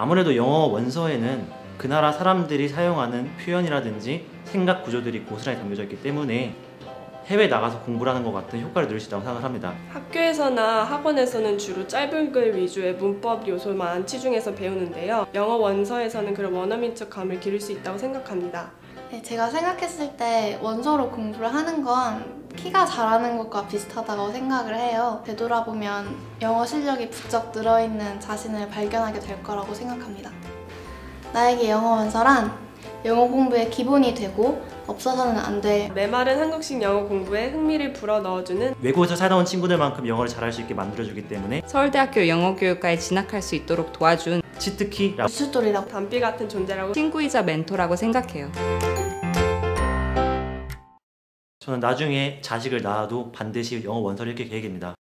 아무래도 영어 원서에는 그 나라 사람들이 사용하는 표현이라든지 생각 구조들이 고스란히 담겨져 있기 때문에 해외 나가서 공부를 하는 것 같은 효과를 누릴 수 있다고 생각을 합니다. 학교에서나 학원에서는 주로 짧은 글 위주의 문법 요소만 치중해서 배우는데요. 영어 원서에서는 그런 원어민척감을 기를 수 있다고 생각합니다. 네, 제가 생각했을 때 원서로 공부를 하는 건 키가 자라는 것과 비슷하다고 생각을 해요. 되돌아보면 영어 실력이 부쩍 늘어있는 자신을 발견하게 될 거라고 생각합니다. 나에게 영어 원서란 영어 공부의 기본이 되고 없어서는 안될 메말은 한국식 영어 공부에 흥미를 불어 넣어주는 외국에서 살다 온 친구들만큼 영어를 잘할 수 있게 만들어주기 때문에 서울대학교 영어교육과에 진학할 수 있도록 도와준 치트키라고 수돌이라고 단비 같은 존재라고 친구이자 멘토라고 생각해요. 저는 나중에 자식을 낳아도 반드시 영어 원서를 읽을 계획입니다.